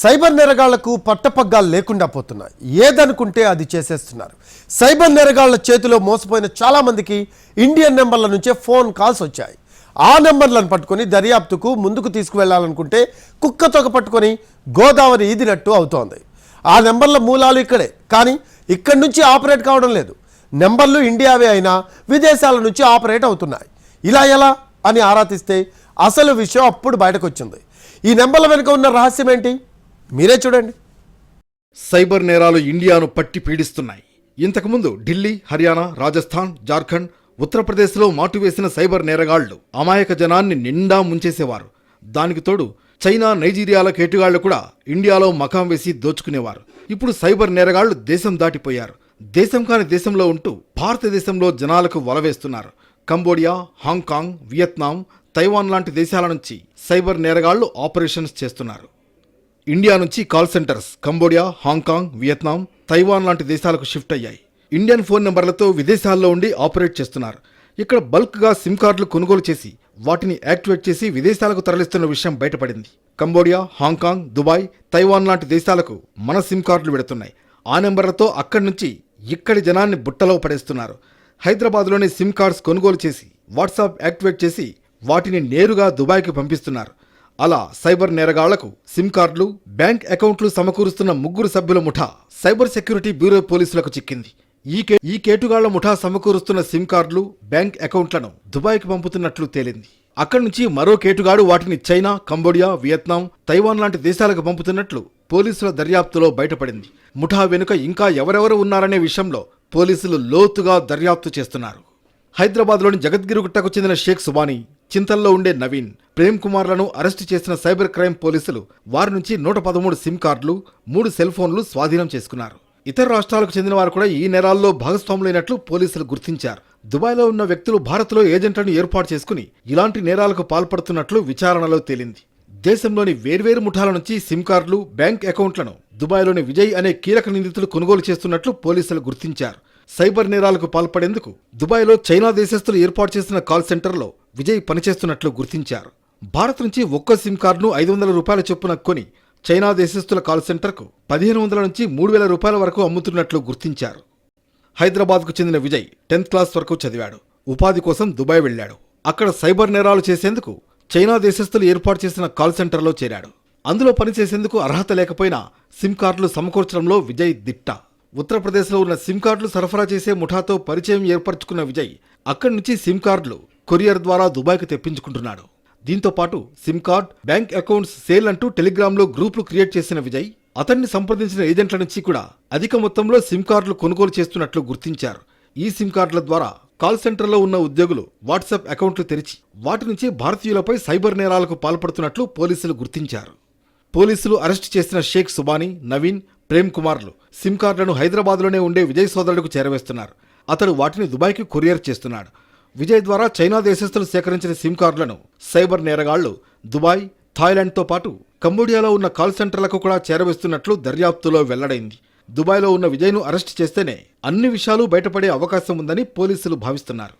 Cyber నేరగాళ్ళకు పట్టపగ్గాలు లేకుండా పోతున్నాయి. ఏదనుకుంటే అది చేసేస్తున్నారు. సైబర్ నేరగాళ్ళ చేతిలో మోసపోయిన చాలామందికి ఇండియన్ నెంబర్ల నుంచే ఫోన్ కాల్స్ వచ్చాయి. ఆ నెంబర్లను పట్టుకొని దర్యాప్తుకు ముందుకు తీసుకువెళ్ళాలనుకుంటే కుక్కతోక పట్టుకొని గోదావరి ఈదినట్టు అవుతోంది. ఆ నెంబర్ల మూలాలు ఇక్కడే కానీ ఇక్కడి నుంచి ఆపరేట్ కావడం లేదు. నెంబర్లు ఇండియావే అయినా విదేశాల నుంచి ఆపరేట్ అవుతున్నాయి. ఇలా ఎలా? అని ఆరా తీస్తే అసలు విషయం అప్పుడు బయటకు వచ్చింది ఈ నెంబర్ల వెనుక ఉన్న రహస్యం ఏంటి మీరే చూడండి. సైబర్ నేరాలు ఇండియాను పట్టి పీడిస్తున్నాయి. ఇంతకుముందు ఢిల్లీ హర్యానా రాజస్థాన్ జార్ఖండ్ ఉత్తరప్రదేశ్లో మాటు వేసిన సైబర్ నేరగాళ్ళు అమాయక జనాన్ని నిండా ముంచేసేవారు. దానికి తోడు చైనా నైజీరియాల కేటుగాళ్ళు కూడా ఇండియాలో మకాం వేసి దోచుకునేవారు. ఇప్పుడు సైబర్ నేరగాళ్ళు దేశం దాటిపోయారు. దేశం కాని దేశంలో ఉంటూ భారతదేశంలో జనాలకు వలవేస్తున్నారు Cambodia Hong Kong Vietnam Taiwan లాంటి దేశాల నుంచి సైబర్ నేరగాళ్ళు ఆపరేషన్స్ చేస్తున్నారు. ఇండియా నుంచి call centres Cambodia Hong Kong Vietnam Taiwan లాంటి దేశాలకు షిఫ్ట్ అయ్యాయి. ఇండియన్ ఫోన్ నెంబర్లతో విదేశాల్లో ఉండి ఆపరేట్ చేస్తున్నారు. ఇక్కడ బల్క్గా సిమ్ కార్డులు కొనుగోలు చేసి వాటిని యాక్టివేట్ చేసి విదేశాలకు తరలిస్తున్న విషయం బయటపడింది. కంబోడియా హాంకాంగ్ దుబాయ్ తైవాన్ లాంటి దేశాలకు మన సిమ్ కార్డులు పెడుతున్నాయి ఆ నెంబర్లతో అక్కడి నుంచి ఇక్కడి జనాన్ని బుట్టలో పడేస్తున్నారు. హైదరాబాద్లోని సిమ్ కార్డ్స్ కొనుగోలు చేసి వాట్సాప్ యాక్టివేట్ చేసి వాటిని నేరుగా దుబాయ్కి పంపిస్తున్నారు. అలా సైబర్ నేరగాళ్ళకు సిమ్ కార్డులు బ్యాంక్ అకౌంట్లు సమకూరుస్తున్న ముగ్గురు సభ్యుల ముఠా సైబర్ సెక్యూరిటీ బ్యూరో పోలీసులకు చిక్కింది. ఈ కే ఈ కేటుగాళ్ళ ముఠా సమకూరుస్తున్న సిమ్ కార్డులు బ్యాంక్ అకౌంట్లను దుబాయ్కి పంపుతున్నట్లు తేలింది. అక్కడి నుంచి మరో కేటుగాడు వాటిని చైనా కంబోడియా వియత్నాం తైవాన్ లాంటి దేశాలకు పంపుతున్నట్లు పోలీసుల దర్యాప్తులో బయటపడింది. ముఠా వెనుక ఇంకా ఎవరెవరు ఉన్నారనే విషయంలో పోలీసులు లోతుగా దర్యాప్తు చేస్తున్నారు. హైదరాబాద్లోని జగద్గిరిగుట్టకు చెందిన షేక్ సుబానీ చింతల్లో ఉండే నవీన్ ప్రేమ్ కుమార్లను అరెస్టు చేసిన సైబర్ క్రైమ్ పోలీసులు వారి నుంచి నూట పదమూడు సిమ్ కార్డులు మూడు సెల్ ఫోన్లు స్వాధీనం చేసుకున్నారు. ఇతర రాష్ట్రాలకు చెందిన వారు కూడా ఈ నేరాల్లో భాగస్వాములైనట్లు పోలీసులు గుర్తించారు. దుబాయ్లో ఉన్న వ్యక్తులు భారత్లో ఏజెంట్లను ఏర్పాటు చేసుకుని ఇలాంటి నేరాలకు పాల్పడుతున్నట్లు విచారణలో తేలింది. దేశంలోని వేర్వేరు ముఠాల నుంచి సిమ్ కార్డులు బ్యాంక్ అకౌంట్లను దుబాయ్లోని విజయ్ అనే కీలక నిందితులు కొనుగోలు చేస్తున్నట్లు పోలీసులు గుర్తించారు. సైబర్ నేరాలకు పాల్పడేందుకు దుబాయ్లో చైనా దేశస్తులు ఏర్పాటు చేసిన కాల్ సెంటర్లో విజయ్ పనిచేస్తున్నట్లు గుర్తించారు. భారత్ నుంచి ఒక్క సిమ్ కార్డును ఐదు వందల రూపాయల చొప్పున కొని చైనా దేశస్థుల కాల్ సెంటర్కు పదిహేను వందల నుంచి మూడు వేల రూపాయల వరకు అమ్ముతున్నట్లు గుర్తించారు. హైదరాబాద్కు చెందిన విజయ్ టెన్త్ క్లాస్ వరకు చదివాడు. ఉపాధి కోసం దుబాయ్ వెళ్ళాడు. అక్కడ సైబర్ నేరాలు చేసేందుకు చైనా దేశస్థులు ఏర్పాటు చేసిన కాల్ సెంటర్లో చేరాడు. అందులో పనిచేసేందుకు అర్హత లేకపోయినా సిమ్ కార్డులు సమకూర్చడంలో విజయ్ దిట్ట. ఉత్తరప్రదేశ్లో ఉన్న సిమ్ కార్డులు సరఫరా చేసే ముఠాతో పరిచయం ఏర్పరచుకున్న విజయ్ అక్కడి నుంచి సిమ్ కార్డులు కొరియర్ ద్వారా దుబాయ్కు తెప్పించుకుంటున్నాడు. దీంతో పాటు SIM card bank accounts sale అంటూ టెలిగ్రామ్లో గ్రూపులు క్రియేట్ చేసిన విజయ్ అతన్ని సంప్రదించిన ఏజెంట్ల నుంచి కూడా అధిక మొత్తంలో సిమ్ కార్డులు కొనుగోలు చేస్తున్నట్లు గుర్తించారు. ఈ సిమ్ కార్డుల ద్వారా కాల్ సెంటర్లో ఉన్న ఉద్యోగులు వాట్సాప్ అకౌంట్లు తెరిచి వాటి నుంచి భారతీయులపై సైబర్ నేరాలకు పాల్పడుతున్నట్లు పోలీసులు గుర్తించారు. పోలీసులు అరెస్టు చేసిన షేక్ సుబానీ నవీన్ ప్రేమ్ కుమార్లు సిమ్ కార్డులను హైదరాబాద్లోనే ఉండే విజయ్ సోదరులకు చేరవేస్తున్నారు. అతడు వాటిని దుబాయ్కి కొరియర్ చేస్తున్నాడు. విజయ్ ద్వారా చైనా దేశస్థులు సేకరించిన సిమ్ కార్డులను సైబర్ నేరగాళ్ళు దుబాయ్ థాయిలాండ్తో పాటు కంబోడియాలో ఉన్న కాల్ సెంటర్లకు కూడా చేరవేస్తున్నట్లు దర్యాప్తులో వెల్లడైంది. దుబాయ్లో ఉన్న విజయ్ను అరెస్ట్ చేస్తేనే అన్ని విషయాలు బయటపడే అవకాశం ఉందని పోలీసులు భావిస్తున్నారు.